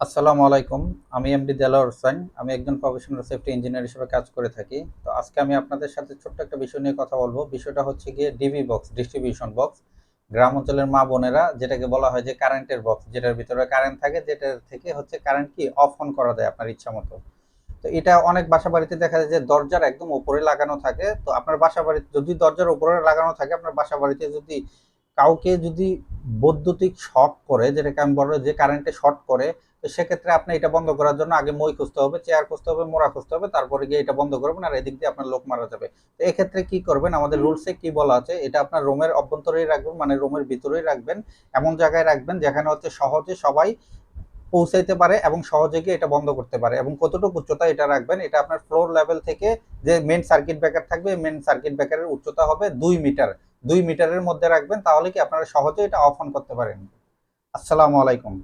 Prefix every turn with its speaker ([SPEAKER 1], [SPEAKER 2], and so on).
[SPEAKER 1] আসসালামু আলাইকুম। আমি এমডি দেলাওয়ার হোসেন। আমি একজন প্রফেশনাল সেফটি ইঞ্জিনিয়ার হিসেবে কাজ করে থাকি। তো আজকে আমি আপনাদের সাথে ছোট্ট একটা বিষয় নিয়ে কথা বলব। বিষয়টা হচ্ছে গিয়ে ডিবি বক্স ডিস্ট্রিবিউশন বক্স গ্রাম অঞ্চলের মা বোনেরা যেটাকে বলা হয় যে কারেন্টের বক্স যেটার ভিতরে কারেন্ট থাকে যেটার থেকে হচ্ছে কারেন্ট কি অফ অন করা যায় আপনার ইচ্ছা মতো। তো এটা অনেক বাসা বাড়িতে দেখা যায় যে দরজার একদম উপরে লাগানো থাকে। তো আপনার বাসা বাড়িতে যদি দরজার উপরে লাগানো থাকে, আপনার বাসা বাড়িতে যদি কাউকে যদি বৈদ্যুতিক শর্ট করে যেটাকে আমি বলব যে কারেন্টে শর্ট করে তো সেক্ষেত্রে আপনি এটা বন্ধ করার জন্য আগে মই খুঁজতে হবে চেয়ার খুঁজতে হবে মোড়া খুঁজতে হবে তারপরে গিয়ে এটা বন্ধ করবেন আর এদিক দিয়ে আপনার লোক মারা যাবে। তো এক্ষেত্রে কি করবেন আমাদের রুলসে কি বলা আছে এটা আপনার রুমের অভ্যন্তরেই রাখবেন মানে রুমের ভিতরেই রাখবেন এমন জায়গায় রাখবেন যেখানে হচ্ছে সহজে সবাই পৌঁছাইতে পারে এবং সহজে গিয়ে এটা বন্ধ করতে পারে এবং কতটুকু উচ্চতা এটা রাখবেন এটা আপনার ফ্লোর লেভেল থেকে যে মেন সার্কিট ব্রেকার থাকবে মেন সার্কিট ব্রেকারের উচ্চতা হবে দুই মিটার দুই মিটারের মধ্যে রাখবেন, তাহলে কি আপনারা সহজে এটা অফ অন করতে পারেন। আসসালামু আলাইকুম।